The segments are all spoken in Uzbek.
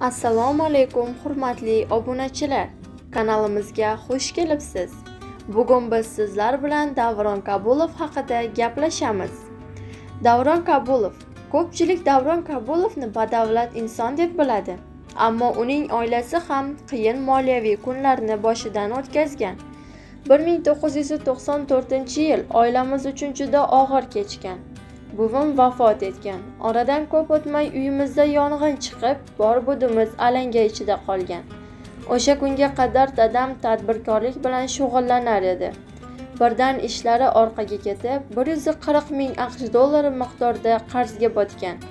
assalomu alaykum hurmatli obunachilar. Kanalimizga xush kelibsiz. Bugun biz sizlar bilan davron kabulov haqida gaplashamiz. Davron kabulov ko'pchilik davron kabulovni badavlat inson deb biladi ammo uning oilasi ham qiyin moliyaviy kunlarni boshidan o'tkazgan. 1994 yil oilamiz uchun juda og'ir kechgan. Buvim vafot etgan. Oradan ko'p o'tmay uyimizda yong'in chiqib bor budimiz alanga ichida qolgan. O'sha kunga qadar dadam tadbirkorlik bilan shug'ullanar edi. Birdan ishlari orqaga ketib 140 ming aqsh dollari miqdorida qarzga botgan.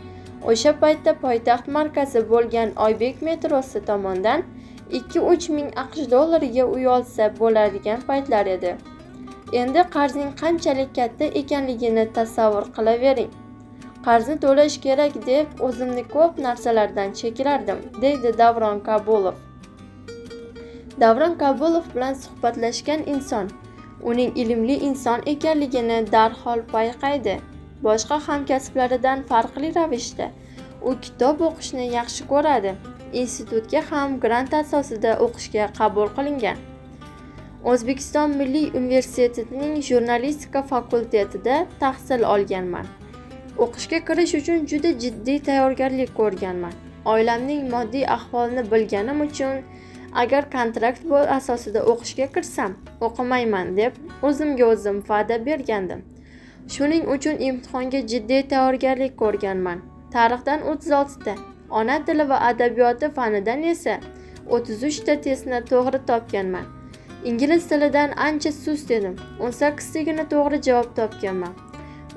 O'sha paytda poytaxt markazi bo'lgan oybek metrosi tomondan 2-3 ming aqsh dollariga uy olsa bo'ladigan paytlar edi. Endi qarzning qanchalik katta ekanligini tasavvur qilavering. Qarzni to'lash kerak deb o'zimni ko'p narsalardan cheklardim deydi davron kabulov. Davron kabulov bilan suhbatlashgan inson uning ilmli inson ekanligini darhol payqaydi. Boshqa hamkasblaridan farqli ravishda u kitob o'qishni yaxshi ko'radi. Institutga ham grant asosida o'qishga qabul qilingan. O'zbekiston milliy universitetining jurnalistika fakultetida tahsil olganman. O'qishga kirish uchun juda jiddiy tayyorgarlik ko'rganman. Oilamning moddiy ahvolini bilganim uchun agar kontrakt asosida o'qishga kirsam o'qimayman deb o'zimga o'zim va'da bergandim. Shuning uchun imtihonga jiddiy tayyorgarlik ko'rganman. Tarixdan 36 ta ona tili va adabiyoti fanidan esa 33 ta testni to'g'ri topganman. Ingliz tilidan ancha sust edim 18 sakkiztagina to'g'ri javob topganman.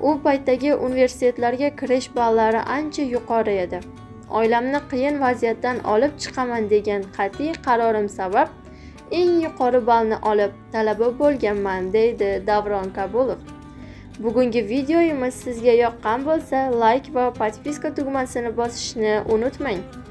U paytdagi universitetlarga kirish ballari ancha yuqori edi. Oilamni qiyin vaziyatdan olib chiqaman degan qat'iy qarorim sabab eng yuqori ballni olib talaba bo'lganman deydi davron kabulov. Bugungi videoyimiz sizga yoqqan bo'lsa layk va podpiska tugmasini bosishni unutmang.